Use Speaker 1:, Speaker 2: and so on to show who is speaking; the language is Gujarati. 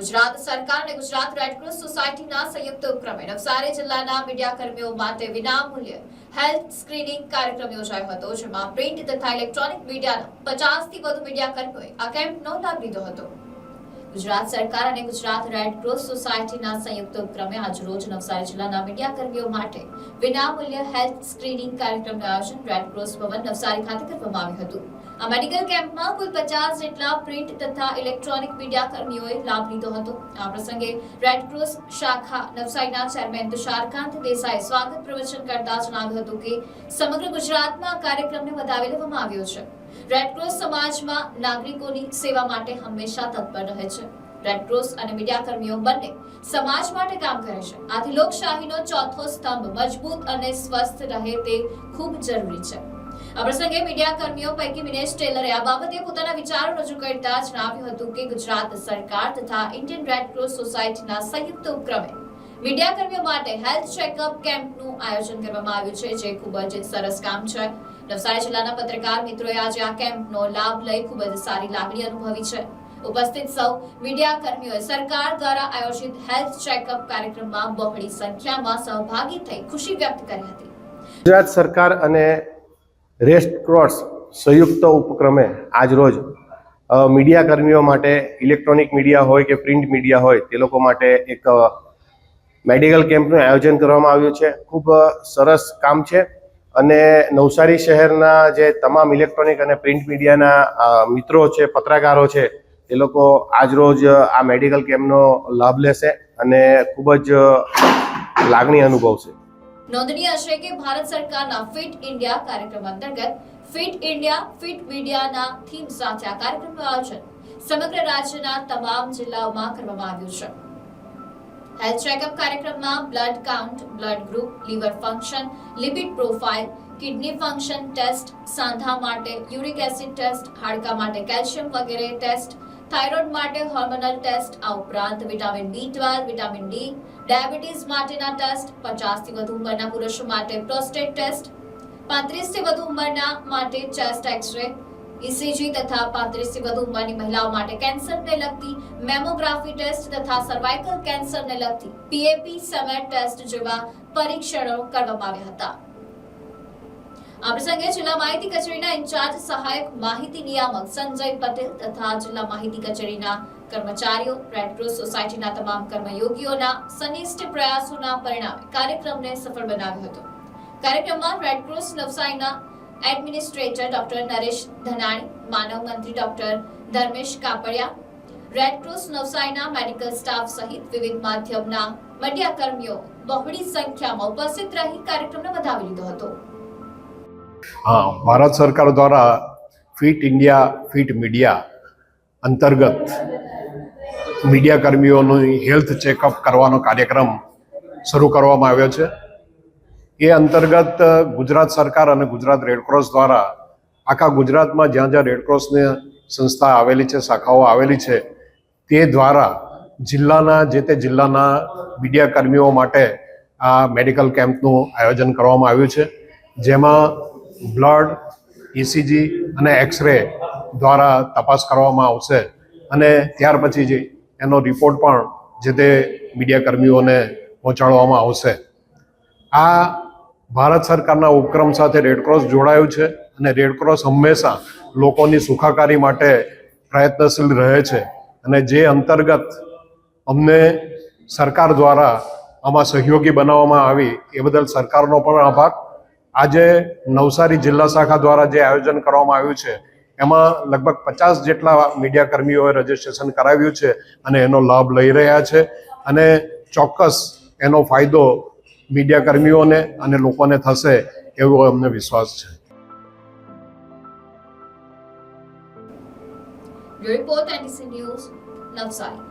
Speaker 1: ગુજરાત સરકાર અને ગુજરાત રેડક્રોસ સોસાયટીના સંયુક્ત ઉપક્રમે નવસારી જિલ્લાના મીડિયા કર્મીઓ માટે વિનામૂલ્ય હેલ્થ સ્ક્રીનિંગ કાર્યક્રમ યોજાયો હતો, જેમાં પ્રિન્ટ તથા ઇલેક્ટ્રોનિક મીડિયાના પચાસથી વધુ મીડિયા કર્મીઓએ આ કેમ્પનો લાભ લીધો હતો. ગુજરાત સરકાર અને ગુજરાત રેડક્રોસ સોસાયટીના સંયુક્ત ઉપક્રમે આજરોજ નવસારી જિલ્લાના મીડિયા કર્મીઓ માટે વિનામૂલ્ય હેલ્થ સ્ક્રીનિંગ કાર્યક્રમનું આયોજન રેડક્રોસ ભવન નવસારી ખાતે કરવામાં આવ્યું હતું. આ મેડિકલ કેમ્પમાં કુલ પચાસ જેટલા પ્રિન્ટ તથા ઇલેક્ટ્રોનિક મીડિયા કર્મીઓએ લાભ લીધો હતો. આ પ્રસંગે રેડક્રોસ શાખા નવસારીના ચેરમેન તુષારકાંત દેસાઈએ સ્વાગત પ્રવચન કરતા જણાવ્યું હતું કે સમગ્ર ગુજરાતમાં આ કાર્યક્રમને વધાવી લેવામાં આવ્યો છે. રેડક્રોસ સમાજમાં નાગરિકોની સેવા માટે હંમેશા તત્પર રહે છે. રેડક્રોસ અને મીડિયા કર્મીઓ બંને સમાજ માટે કામ કરે છે. આથી લોકશાહીનો ચોથો સ્તંભ મજબૂત અને સ્વસ્થ રહે તે ખૂબ જરૂરી છે. આ પ્રસંગે મીડિયા કર્મીઓ પૈકી મિનેશ ટેલરે આ બાબતે પોતાના વિચારો રજૂ કરતા જણાવ્યું હતું કે ગુજરાત સરકાર તથા ઇન્ડિયન રેડક્રોસ સોસાયટીના સંયુક્ત ઉપક્રમે મીડિયા કર્મીઓ માટે હેલ્થ ચેકઅપ કેમ્પનું આયોજન કરવામાં આવ્યું છે, જે ખૂબ જ સરસ કામ છે. નવસારી જિલ્લાના પત્રકાર મિત્રોએ આજે આ કેમ્પનો લાભ લઈ ખૂબ જ સારી લાગણી અનુભવી છે. ઉપસ્થિત સૌ મીડિયા કર્મીઓએ સરકાર દ્વારા આયોજિત હેલ્થ ચેકઅપ કાર્યક્રમમાં બહોળી સંખ્યામાં સહભાગી થઈ ખુશી વ્યક્ત કરી હતી.
Speaker 2: ગુજરાત સરકાર અને રેસ્ટ ક્રોસ સંયુક્ત ઉપક્રમે આજરોજ મીડિયા કર્મીઓ માટે, ઇલેક્ટ્રોનિક મીડિયા હોય કે પ્રિન્ટ મીડિયા હોય, તે લોકો માટે એક મેડિકલ કેમ્પનું આયોજન કરવામાં આવ્યું છે. ખૂબ સરસ કામ છે અને નવસારી શહેરના જે તમામ ઇલેક્ટ્રોનિક અને પ્રિન્ટ મીડિયાના મિત્રો છે, પત્રકારો છે, એ લોકો આજરોજ આ મેડિકલ કેમ્પનો લાભ લેશે અને ખૂબ જ લાગણી અનુભવશે.
Speaker 1: નોંધનીય છે કે ભારત સરકારના ફિટ ઇન્ડિયા કાર્યક્રમ અંતર્ગત ફિટ ઇન્ડિયા, ફિટ મીડિયાના થીમ સાથે આ કાર્યક્રમનું આયોજન સમગ્ર રાજ્યના તમામ જિલ્લાઓમાં કરવામાં આવ્યું છે. હેલ્થ ચેકઅપ કાર્યક્રમમાં blood count blood group liver function lipid profile kidney function test સાંધા માટે યુરિક એસિડ ટેસ્ટ હાડકા માટે કેલ્શિયમ વગેરે ટેસ્ટ થાઇરોઇડ માટે હોર્મોનલ ટેસ્ટ આ ઉપરાંત vitamin B twelve vitamin D diabetes માટેના ટેસ્ટ પચાસથી વધુ ઉંમરના પુરુષો માટે પ્રોસ્ટેટ ટેસ્ટ પાંત્રીસથી વધુ ઉંમરના માટે ચેસ્ટ એક્સરે ઇસીજી તથા પાંત્રીસથી વધુ ઉંમરની મહિલાઓ માટે કેન્સરને લગતી મેમોગ્રાફી ટેસ્ટ તથા સર્વાઇકલ કેન્સરને લગતી પીએપી સેમેટ ટેસ્ટ જેવા પરીક્ષણો કરવામાં આવ્યા હતા. આ પ્રસંગે જિલ્લા માહિતી કચેરીના ઇન્ચાર્જ સહાયક માહિતી નિયામક સંજય પટેલ તથા જિલ્લા માહિતી કચેરીના કર્મચારીઓ રેડક્રોસ સોસાયટીના તમામ કર્મયોગીઓના સનિષ્ઠ પ્રયાસોના પરિણામે કાર્યક્રમને સફળ બનાવ્યો હતો. કાર્યક્રમમાં રેડક્રોસ નવસારીના એડમિનિસ્ટ્રેટર ડોક્ટર નરેશ ધનાણી, માનવ મંત્રી doctor Dharmesh Kapadia red cross નવસારીના મેડિકલ સ્ટાફ સહિત વિવિધ માધ્યમના મીડિયા કર્મીઓ બહોળી સંખ્યામાં ઉપસ્થિત રહી કાર્યક્રમને વધાવી લીધો હતો.
Speaker 3: હા, ભારત સરકાર દ્વારા ફિટ ઇન્ડિયા, ફિટ મીડિયા અંતર્ગત મીડિયા કર્મીઓનું હેલ્થ ચેકઅપ કરવાનો કાર્યક્રમ શરૂ કરવામાં આવ્યો છે. એ અંતર્ગત ગુજરાત સરકાર અને ગુજરાત રેડક્રોસ દ્વારા આખા ગુજરાતમાં જ્યાં જ્યાં રેડક્રોસની સંસ્થા આવેલી છે, શાખાઓ આવેલી છે, તે દ્વારા જિલ્લાના, જે તે જિલ્લાના મીડિયા કર્મીઓ માટે આ મેડિકલ કેમ્પનું આયોજન કરવામાં આવ્યું છે. જેમાં બ્લડ ઇસીજી અને એક્સરે દ્વારા તપાસ કરવામાં આવશે. અને ત્યાર પછી જે એનો રિપોર્ટ પણ જે તે મીડિયાકર્મીઓને પહોંચાડવામાં આવશે. આ ભારત સરકારના ઉપક્રમ સાથે રેડક્રોસ જોડાયું છે અને રેડક્રોસ હંમેશા લોકોની સુખાકારી માટે પ્રયત્નશીલ રહે છે. અને જે અંતર્ગત અમને સરકાર દ્વારા આમાં સહયોગી બનાવવામાં આવી એ બદલ સરકારનો પણ આભાર. આજે નવસારી જિલ્લા શાખા દ્વારા જે આયોજન કરવામાં આવ્યું છે, એમાં લગભગ પચાસ જેટલા મીડિયા કર્મીઓએ રજીસ્ટ્રેશન કરાવ્યું છે અને એનો લાભ લઈ રહ્યા છે અને ચોક્કસ એનો ફાયદો મીડિયા કર્મીઓને અને લોકોને થશે એવો અમને વિશ્વાસ છે.
Speaker 1: Report NDC news Navsari